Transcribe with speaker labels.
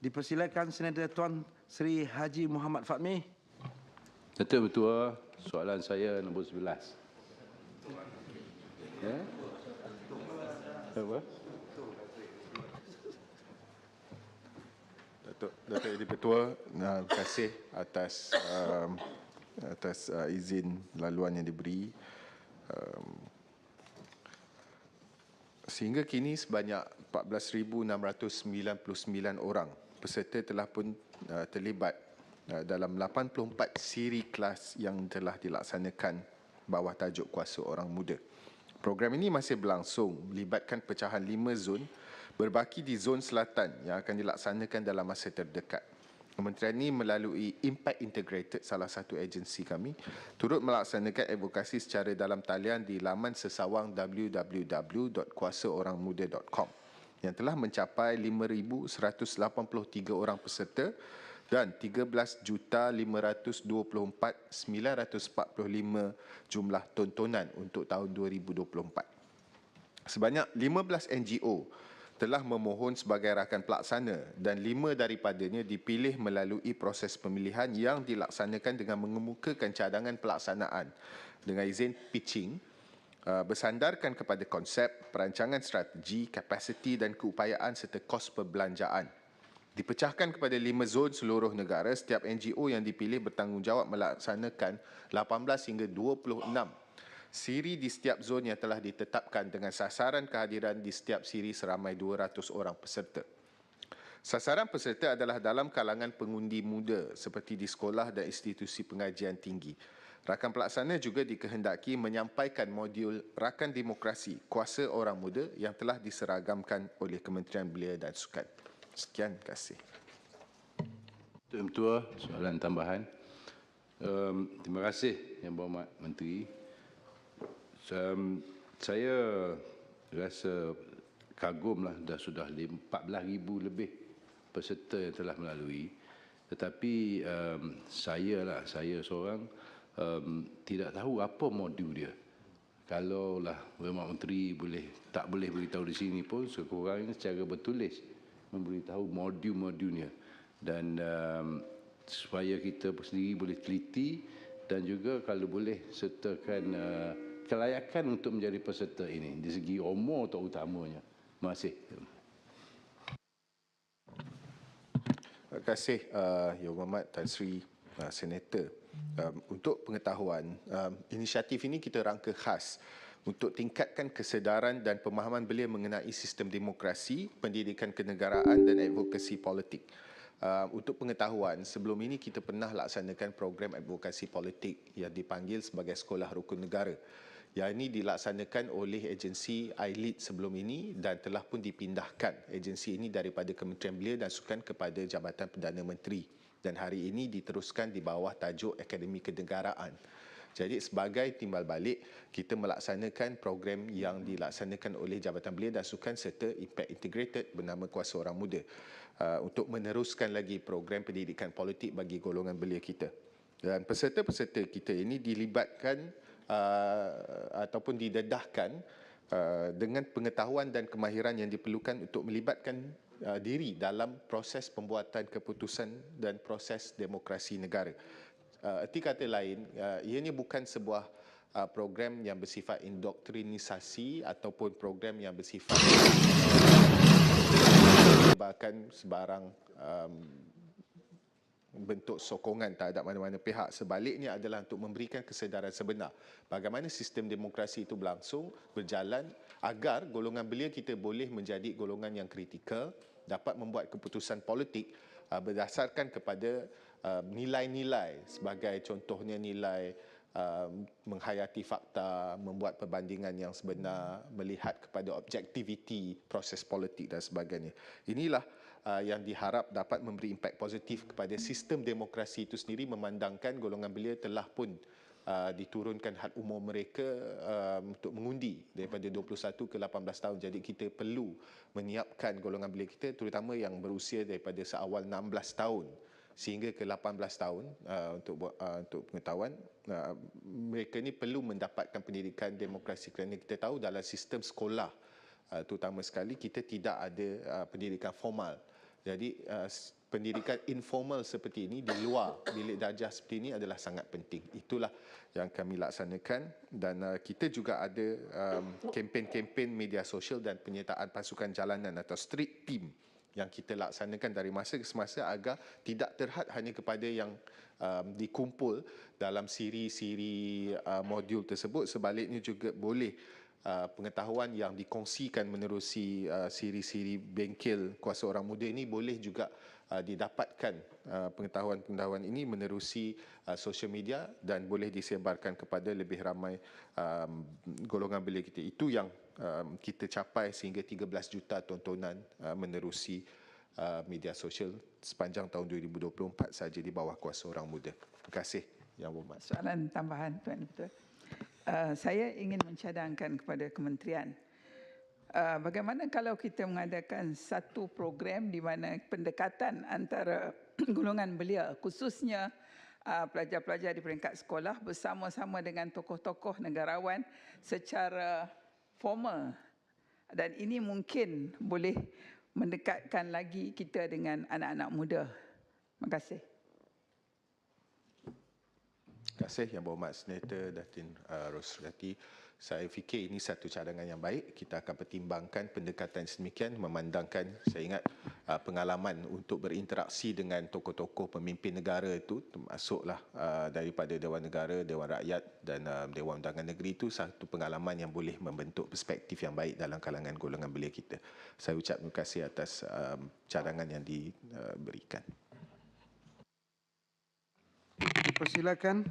Speaker 1: Dipersilakan Senator Tuan Sri Haji Muhammad Fatmi.
Speaker 2: Betul betul. Soalan saya nombor 11. Ya? Apa?
Speaker 3: Datuk Datuk Edi Ketua, terima kasih atas um, atas uh, izin laluan yang diberi. Um, sehingga kini sebanyak 14,699 orang peserta telah pun uh, terlibat uh, dalam 84 siri kelas yang telah dilaksanakan bawah tajuk kuasa orang muda. Program ini masih berlangsung melibatkan pecahan lima zon berbaki di zon selatan yang akan dilaksanakan dalam masa terdekat. Kementerian ini melalui Impact Integrated, salah satu agensi kami, turut melaksanakan advokasi secara dalam talian di laman sesawang www.kuasaorangmuda.com yang telah mencapai 5,183 orang peserta dan 13,524,945 jumlah tontonan untuk tahun 2024. Sebanyak 15 NGO telah memohon sebagai rakan pelaksana dan lima daripadanya dipilih melalui proses pemilihan yang dilaksanakan dengan mengemukakan cadangan pelaksanaan dengan izin pitching bersandarkan kepada konsep, perancangan strategi, kapasiti dan keupayaan serta kos perbelanjaan. Dipecahkan kepada lima zon seluruh negara, setiap NGO yang dipilih bertanggungjawab melaksanakan 18 hingga 26 siri di setiap zon yang telah ditetapkan dengan sasaran kehadiran di setiap siri seramai 200 orang peserta. Sasaran peserta adalah dalam kalangan pengundi muda seperti di sekolah dan institusi pengajian tinggi. Rakan pelaksana juga dikehendaki menyampaikan modul Rakan Demokrasi Kuasa Orang Muda yang telah diseragamkan oleh Kementerian Belia dan Sukan. Sekian, terima kasih.
Speaker 2: Tuan Ketua, soalan tambahan. Um, terima kasih Yang Berhormat Menteri um, saya rasa kagumlah dah sudah 14,000 lebih peserta yang telah melalui tetapi um, saya lah saya seorang um, tidak tahu apa modul dia kalau lah Berhormat Menteri boleh tak boleh beritahu di sini pun sekurang-kurangnya secara bertulis memberitahu modul-modulnya dan um, supaya kita sendiri boleh teliti dan juga kalau boleh sertakan uh, kelayakan untuk menjadi peserta ini di segi umur terutamanya. Terima kasih.
Speaker 3: Terima kasih uh, Yang Muhammad Tan Sri uh, Senator. Um, untuk pengetahuan, um, inisiatif ini kita rangka khas untuk tingkatkan kesedaran dan pemahaman belia mengenai sistem demokrasi, pendidikan kenegaraan dan advokasi politik. Uh, untuk pengetahuan, sebelum ini kita pernah laksanakan program advokasi politik yang dipanggil sebagai Sekolah Rukun Negara yang ini dilaksanakan oleh agensi ILEAD sebelum ini dan telah pun dipindahkan agensi ini daripada Kementerian Belia dan Sukan kepada Jabatan Perdana Menteri dan hari ini diteruskan di bawah tajuk Akademi Kenegaraan. Jadi sebagai timbal balik, kita melaksanakan program yang dilaksanakan oleh Jabatan Belia dan Sukan serta Impact Integrated bernama Kuasa Orang Muda uh, untuk meneruskan lagi program pendidikan politik bagi golongan belia kita. Dan peserta-peserta kita ini dilibatkan uh, ataupun didedahkan uh, dengan pengetahuan dan kemahiran yang diperlukan untuk melibatkan uh, diri dalam proses pembuatan keputusan dan proses demokrasi negara. Uh, erti kata lain, uh, ianya bukan sebuah uh, program yang bersifat indoktrinisasi ataupun program yang bersifat bahkan sebarang um, bentuk sokongan terhadap mana-mana pihak. Sebaliknya adalah untuk memberikan kesedaran sebenar bagaimana sistem demokrasi itu berlangsung, berjalan agar golongan belia kita boleh menjadi golongan yang kritikal, dapat membuat keputusan politik uh, berdasarkan kepada uh, nilai-nilai sebagai contohnya nilai uh, menghayati fakta, membuat perbandingan yang sebenar, melihat kepada objektiviti proses politik dan sebagainya. Inilah uh, yang diharap dapat memberi impak positif kepada sistem demokrasi itu sendiri memandangkan golongan belia telah pun uh, diturunkan had umur mereka uh, untuk mengundi daripada 21 ke 18 tahun. Jadi kita perlu menyiapkan golongan belia kita terutama yang berusia daripada seawal 16 tahun sehingga ke 18 tahun uh, untuk uh, untuk pengetahuan uh, mereka ini perlu mendapatkan pendidikan demokrasi kerana kita tahu dalam sistem sekolah uh, terutama sekali kita tidak ada uh, pendidikan formal Jadi uh, pendidikan informal seperti ini di luar bilik darjah seperti ini adalah sangat penting. Itulah yang kami laksanakan dan uh, kita juga ada um, kempen-kempen media sosial dan penyertaan pasukan jalanan atau street team yang kita laksanakan dari masa ke semasa agar tidak terhad hanya kepada yang um, dikumpul dalam siri-siri uh, modul tersebut sebaliknya juga boleh uh, pengetahuan yang dikongsikan menerusi uh, siri-siri bengkel kuasa orang muda ini boleh juga uh, didapatkan uh, pengetahuan-pengetahuan ini menerusi uh, social media dan boleh disebarkan kepada lebih ramai um, golongan belia kita. Itu yang um, kita capai sehingga 13 juta tontonan uh, menerusi uh, media sosial sepanjang tahun 2024 saja di bawah kuasa orang muda. Terima kasih Yang Berhormat.
Speaker 4: Soalan tambahan Tuan Ketua. Uh, saya ingin mencadangkan kepada kementerian. Uh, bagaimana kalau kita mengadakan satu program di mana pendekatan antara golongan belia khususnya uh, pelajar-pelajar di peringkat sekolah bersama-sama dengan tokoh-tokoh negarawan secara formal dan ini mungkin boleh mendekatkan lagi kita dengan anak-anak muda. Terima kasih.
Speaker 3: Kasih Yang Berhormat Senator Datin uh, Rosrati. Saya fikir ini satu cadangan yang baik. Kita akan pertimbangkan pendekatan sedemikian memandangkan saya ingat uh, pengalaman untuk berinteraksi dengan tokoh-tokoh pemimpin negara itu termasuklah uh, daripada Dewan Negara, Dewan Rakyat dan uh, Dewan Undangan Negeri itu satu pengalaman yang boleh membentuk perspektif yang baik dalam kalangan golongan belia kita. Saya ucap terima kasih atas um, cadangan yang diberikan.
Speaker 1: Persilakan